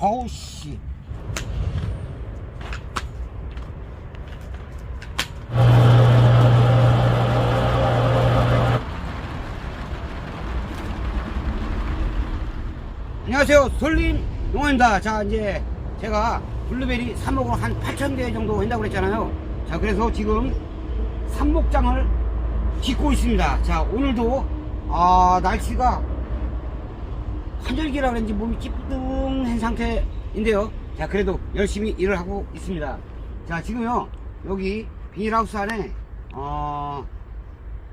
아우 씨. 안녕하세요. 솔림 용원입니다. 자, 이제 제가 블루베리 삽목으로 한 8,000개 정도 한다고 그랬잖아요. 자, 그래서 지금 삽목장을 짓고 있습니다. 자, 오늘도, 아, 날씨가 환절기라 그런지 몸이 찌뿌둥한 상태인데요. 자, 그래도 열심히 일을 하고 있습니다. 자, 지금요, 여기 비닐하우스 안에, 어,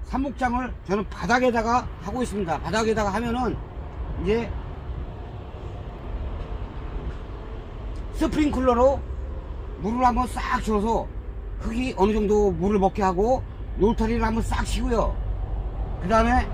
삽목장을 저는 바닥에다가 하고 있습니다. 바닥에다가 하면은, 이제, 스프링클러로 물을 한번 싹 줘서 흙이 어느 정도 물을 먹게 하고 놀타리를 한번 싹 치고요. 그 다음에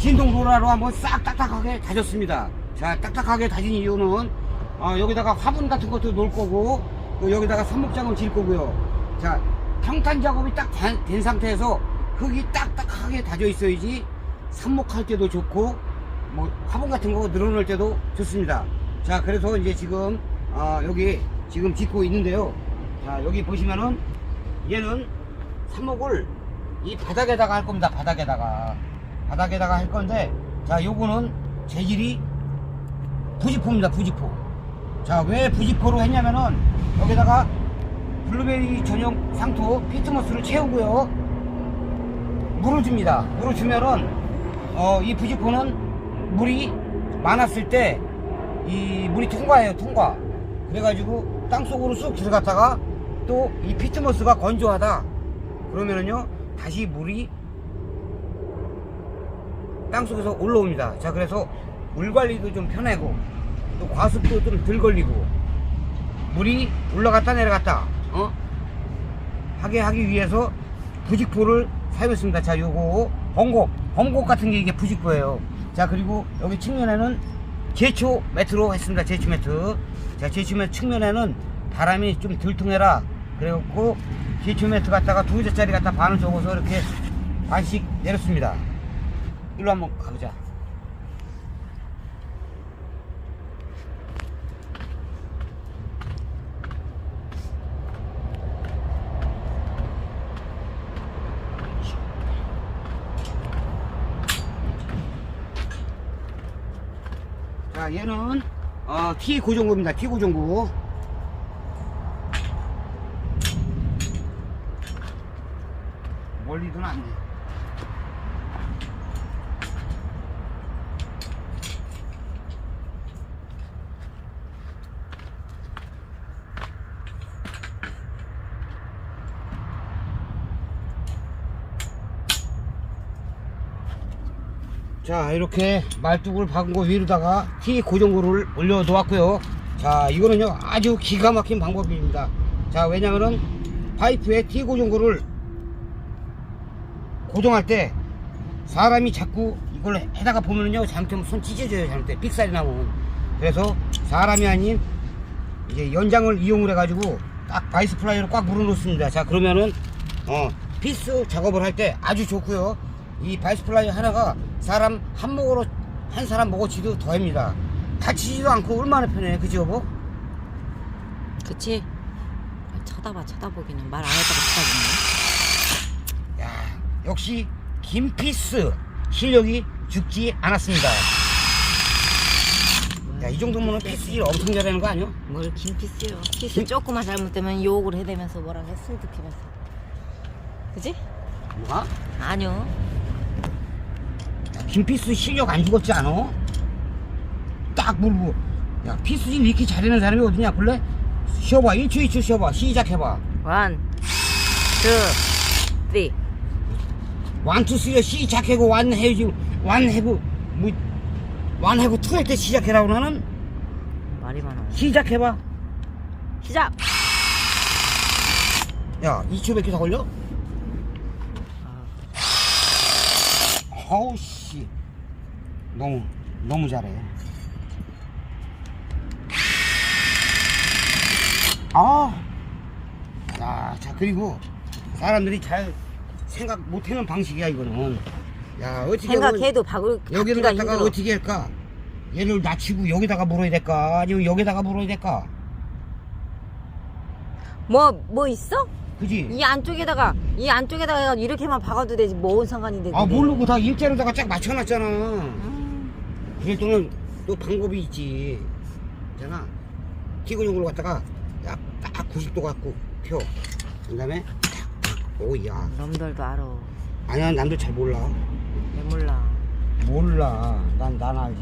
진동도라로 한번 싹 딱딱하게 다졌습니다. 자, 딱딱하게 다진 이유는 어, 여기다가 화분 같은 것도 놓을 거고 또 여기다가 산목장을 질 거고요. 자, 평탄 작업이 딱 된 상태에서 흙이 딱딱하게 다져 있어야지 삽목할 때도 좋고 뭐 화분 같은 거 늘어놓을 때도 좋습니다. 자, 그래서 이제 지금 아, 여기 지금 짓고 있는데요. 자, 여기 보시면은 얘는 삽목을 이 바닥에다가 할 겁니다. 바닥에다가. 바닥에다가 할 건데, 자, 요거는 재질이 부지포입니다. 부지포. 자, 왜 부지포로 했냐면은 여기다가 블루베리 전용 상토 피트모스를 채우고요. 물을 줍니다. 물을 주면은 어, 이 부지포는 물이 많았을 때 이 물이 통과해요. 통과. 그래가지고 땅 속으로 쑥 들어갔다가 또 이 피트모스가 건조하다. 그러면은요 다시 물이 땅 속에서 올라옵니다. 자 그래서 물 관리도 좀 편하고 또 과습도 좀 덜 걸리고 물이 올라갔다 내려갔다 어 하게 하기 위해서 부직포를 사용했습니다. 자 요거 번곡 번곡 같은 게 이게 부직포예요. 자 그리고 여기 측면에는 제초 매트로 했습니다. 제초 매트. 자 제초 매트 측면에는 바람이 좀 덜 통해라. 그래갖고 제초 매트 갖다가 두 개짜리 갖다 반을 접어서 이렇게 반씩 내렸습니다. 일로 한번 가보자. 자, 얘는 어, T 고정구입니다. T 고정구. 멀리도는 안 돼. 자 이렇게 말뚝을 박은 거 위로다가 T 고정구를 올려 놓았고요. 자 이거는요 아주 기가 막힌 방법입니다. 자 왜냐면은 파이프에 T 고정구를 고정할 때 사람이 자꾸 이걸 해다가 보면은요 잘못하면 손 찢어져요 잘못해. 삑살이 나면 그래서 사람이 아닌 이제 연장을 이용을 해가지고 딱 바이스 플라이로 꽉 물어 놓습니다. 자 그러면은 어 피스 작업을 할 때 아주 좋고요 이 바이스 플라이 하나가 사람 한 목으로 한 사람 먹어지도 더합니다 다치지도 않고 얼마나 편해 그지 여보? 그치? 아, 쳐다봐 쳐다보기는 말 안 했다가 쳐다보네 야 역시 김피스 실력이 죽지 않았습니다 야 이 정도면 피스질 엄청 잘하는 거 아니야? 뭘 김피스요 피스 김- 조금만 잘못되면 욕을 해대면서 뭐라 했을 듯 하면서 그지? 뭐가? 아니요 야, 김피스 실력 안 죽었지 않아? 딱 물고. 야 피스질 이렇게 잘하는 사람이 어디냐 볼래? 쉬어봐. 1초 2초 쉬어봐. 시작해봐. 원, 투, 쓰리 원투 쓰리 시작하고 완 해지 완 해고 뭐 완해고 투 할 때 시작해라고 나는 말이 많아. 시작해봐. 시작! 야 2초밖에 더 걸려? 아, 아우 씨 너무 너무 잘해 아, 야, 자 그리고 사람들이 잘 생각 못하는 방식이야 이거는. 야 어떻게 생각해도 박을 여기를 갖다가 힘들어 어떻게 할까? 얘를 낮추고 여기다가 물어야 될까? 아니면 여기다가 물어야 될까? 뭐, 뭐 있어? 그지? 이 안쪽에다가, 이 안쪽에다가 이렇게만 박아도 되지. 뭔 상관인데. 아 그게. 모르고 다 일자로다가 쫙 맞춰놨잖아 음, 그럴 때는 또 방법이 있지. 있잖아. 티그용으로 갖다가 딱, 딱 90도 갖고 펴 그 다음에 탁 탁. 오야. 놈들도 알아. 아니야 남들 잘 몰라. 왜 몰라. 몰라. 난 난 알지.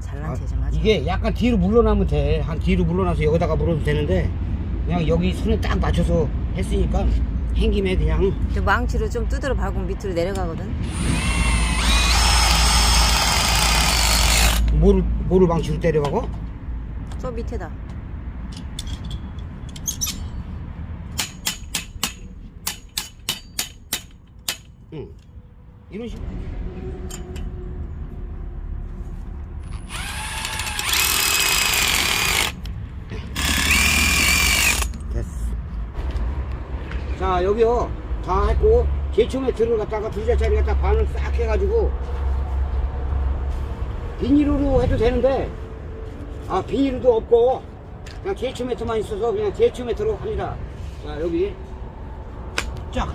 잘난 아, 체좀 하지. 이게 약간 뒤로 물러나면 돼 한 뒤로 물러나서 여기다가 물어도 되는데 그냥 여기 손에 딱 맞춰서 했으니까 행 김에 그냥 저 망치로 좀 두드려 밟으면 밑으로 내려가거든. 뭐를 뭐를 망치로 때려가고? 저 밑에다. 응. 이런 식으로. 됐어. 자 여기요. 다 했고 제초 매트를 갖다가 두 자짜리 갖다 반을 싹 해가지고 비닐으로 해도 되는데 아 비닐도 없고 그냥 제초 매트만 있어서 그냥 제초 매트로 합니다. 자 여기. 쫙.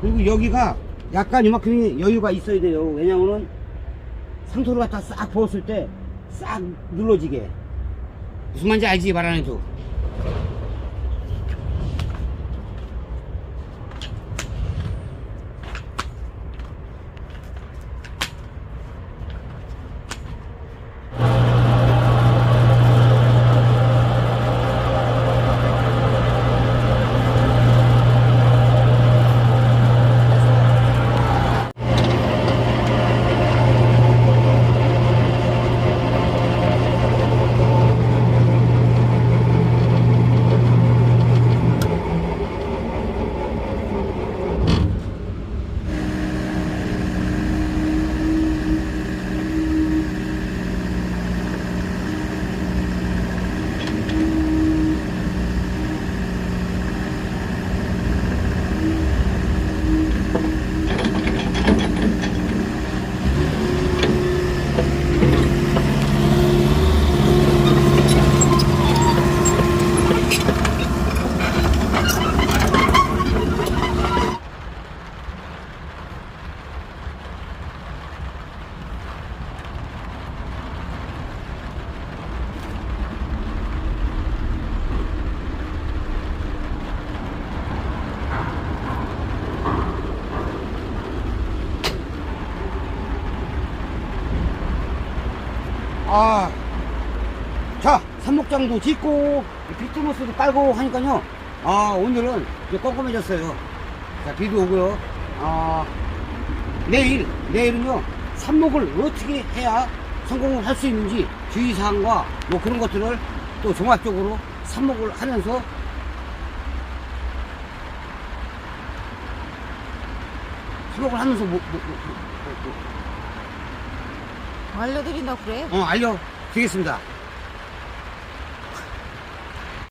그리고 여기가 약간 이만큼이 여유가 있어야 돼요. 왜냐면은 상토를 갖다 싹 부었을 때 싹 눌러지게. 무슨 말인지 알지? 말안 해도 아, 자, 삼목장도 짓고, 빅토머스도 깔고 하니까요. 아, 오늘은 이제 꼼꼼해졌어요. 자, 비도 오고요. 아, 내일, 내일은요, 삽목을 어떻게 해야 성공을 할 수 있는지 주의사항과 뭐 그런 것들을 또 종합적으로 삽목을 하면서 삽목을 하면서 뭐, 뭐, 뭐, 뭐, 뭐, 알려드린다 그래. 어, 알려드리겠습니다.